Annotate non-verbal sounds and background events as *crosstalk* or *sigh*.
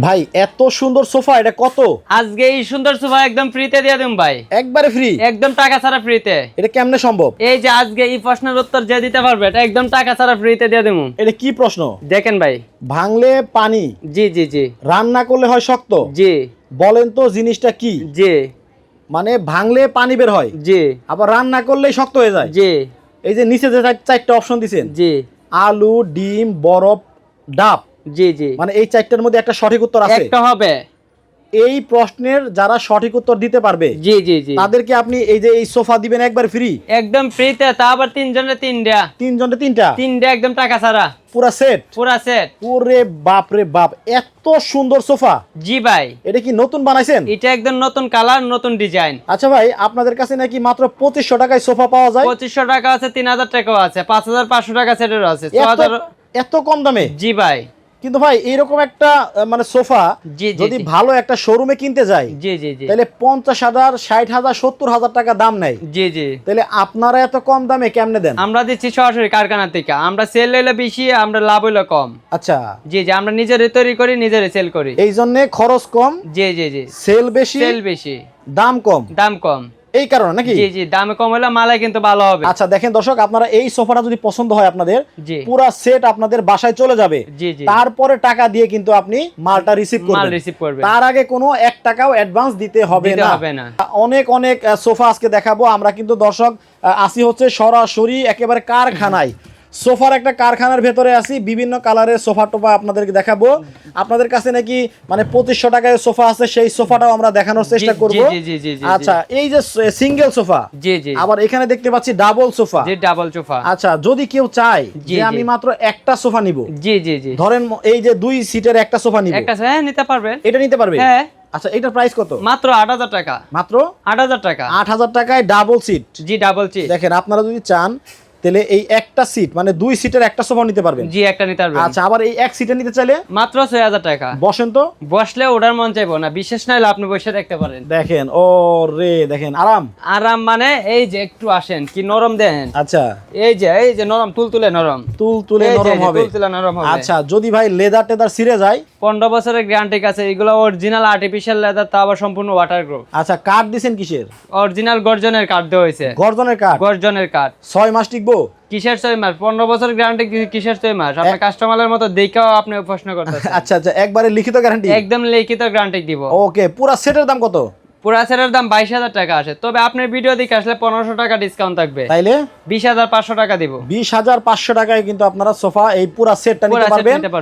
ভাই এত সুন্দর সোফা এটা কত? আজকে এই সুন্দর সোফা একদম ফ্রিতে দিয়ে দিম ভাই। একবারে ফ্রি একদম টাকা ছাড়া ফ্রিতে এটা কেমনে সম্ভব? এই যে আজকে এই প্রশ্নের উত্তর যে দিতে পারবে এটা একদম টাকা ছাড়া ফ্রিতে দিয়ে দেবো। এটা কি প্রশ্ন? দেখেন ভাই। ভাঙলে পানি? জি জি জি। রান্না করলে হয় শক্ত? জি। বলেন তো জিনিসটা কি? জি। মানে ভাঙলে পানি বের হয়? জি। আবার রান্না করলেই শক্ত হয়ে যায়? জি। এই যে নিচে যে চার- চারটা অপশন দিছেন। জি। আলু ডিম বরফ ডাব। জি জি। মানে এই চারটার মধ্যে একটা সঠিক উত্তর আছে? একটা হবে। এই প্রশ্নের যারা সঠিক উত্তর দিতে পারবে জি জি জি। তাদেরকে আপনি এই যে এই সোফা দিবেন একবার ফ্রি একদম ফ্রিতে তা আবার তিনজনের তিনটা। তিনজনে তিনটা? তিনটা একদম টাকা ছাড়া। পুরা সেট পুরা সেট ওরে বাপ রে বাপ এত সুন্দর সোফা। জি ভাই। এটা কি নতুন বানাইছেন? এটা একদম নতুন কালার নতুন ডিজাইন। আচ্ছা ভাই আপনাদের কাছে নাকি মাত্র পঁচিশশো টাকায় সোফা পাওয়া যায়? পঁচিশশো টাকা আছে তিন হাজার টাকাও আছে পাঁচ হাজার পাঁচশো টাকা সেটেরও আছে। এত কম দামে? জি ভাই। কিন্তু ভাই এরকম একটা মানে সোফা যদি ভালো একটা শোরুমে কিনতে যাই জি জি জি। তাহলে পঞ্চাশ হাজার ষাট হাজার সত্তর হাজার টাকা দাম নেয় জি জি। তাহলে আপনারা এত কম দামে কেমনে দেন? আমরা দিচ্ছি সরাসরি কারখানা থেকে। আমরা সেল হইলে বেশি আমরা লাভ হইলে কম। আচ্ছা। জি জি আমরা নিজেরাই তৈরি করি নিজেরাই সেল করি। এই জন্য খরচ কম জি জি জি। সেল বেশি সেল বেশি। দাম কম। দাম কম। এই কারণে নাকি? জি জি দামে কম হলে মালাই কিন্তু ভালো হবে। আচ্ছা দেখেন দর্শক আপনারা এই সোফাটা যদি পছন্দ হয় আপনাদের পুরো সেট আপনাদের বাসায় চলে যাবে। তারপরে টাকা দিয়ে কিন্তু আপনি মালটা রিসিভ মাল করবেন। রিসিভ করবেন। তার আগে কোনো 1 টাকাও অ্যাডভান্স দিতে হবে না। হবে না। অনেক অনেক সোফা আজকে দেখাবো। আমরা কিন্তু দর্শক আসি হচ্ছে সরাসরি একেবারে কারখানায়। সোফার একটা কারখানার ভেতরে আসি বিভিন্ন কালারের সোফা টোফা আপনাদেরকে দেখাবো। আপনাদের কাছে নাকি মানে পঁচিশশো টাকায় সোফা আছে সেই সোফাটাও আমরা দেখানোর চেষ্টা করব। আচ্ছা এই যে সিঙ্গেল সোফা আবার এখানে দেখতে পাচ্ছি ডাবল সোফা। Double sofa. আচ্ছা যদি কেউ চায় যে আমি মাত্র একটা সোফা নিব জি জি জি। ধরেন এই যে দুই সিটের একটা সোফা নিব। একটা হ্যাঁ নিতে পারবেন। এটা নিতে পারবে? হ্যাঁ। আচ্ছা এটার প্রাইস কত? মাত্র আট হাজার টাকা। মাত্র আট হাজার টাকা। আট হাজার টাকায় ডাবল সিট জি ডাবল সিট দেখেন আপনারা যদি চান তাহলে এই একটা সিট মানে দুই সিটের একটা সোফা নিতে পারবেন। জি একটা নিতে পারবেন। আচ্ছা আবার এই এক সিটে নিতে চাইলে? মাত্র ছয় হাজার টাকা। বসেন তো। বসলে ওঠার মন চাইব না বিশেষ নইলে আপনি বসে দেখতে পারেন। দেখেন ও রে দেখেন আরাম। আরাম মানে এই যে একটু আসেন কি নরম দেন। আচ্ছা। এই যে এই যে নরম তুলতুলে নরম। তুল তুলে এই যে, নরম হবে। তুলতুলে নরম হবে। আচ্ছা যদি ভাই লেদার টেদার ছিঁড়ে যায় পনেরো বছরের গ্যারান্টি আছে এগুলো অরিজিনাল আর্টিফিশিয়াল লেদার তা আবার সম্পূর্ণ ওয়াটার গ্রুপ আচ্ছা কাঠ দিছেন কিসের? অরিজিনাল গর্জনের কার্ড দেওয়া হয়েছে। গর্জনের কাঠ গর্জনের কার্ড ছয় মাস টিকবো? কিসের ছয় মাস? পনেরো বছর গ্যারান্টি কিসের ছয় মাস? আপনার কাস্টমারের মতো দেখেও আপনি প্রশ্ন করতেছেন। *laughs* আচ্ছা আচ্ছা একবারে লিখিত গ্যারান্টি একদম লিখিত গ্যারান্টি দিব। ওকে পুরা সেটের দাম কত? পুরা সেটের দাম বাইশ হাজার টাকা আসে তবে আপনার ভিডিও দেখে আসলে পনেরোশো টাকা ডিসকাউন্ট থাকবে। তাইলে? বিশ হাজার পাঁচশো টাকা দিব। বিশ হাজার পাঁচশো টাকায় কিন্তু আপনারা সোফা এই পুরা সেটটা নিতে পারবেন।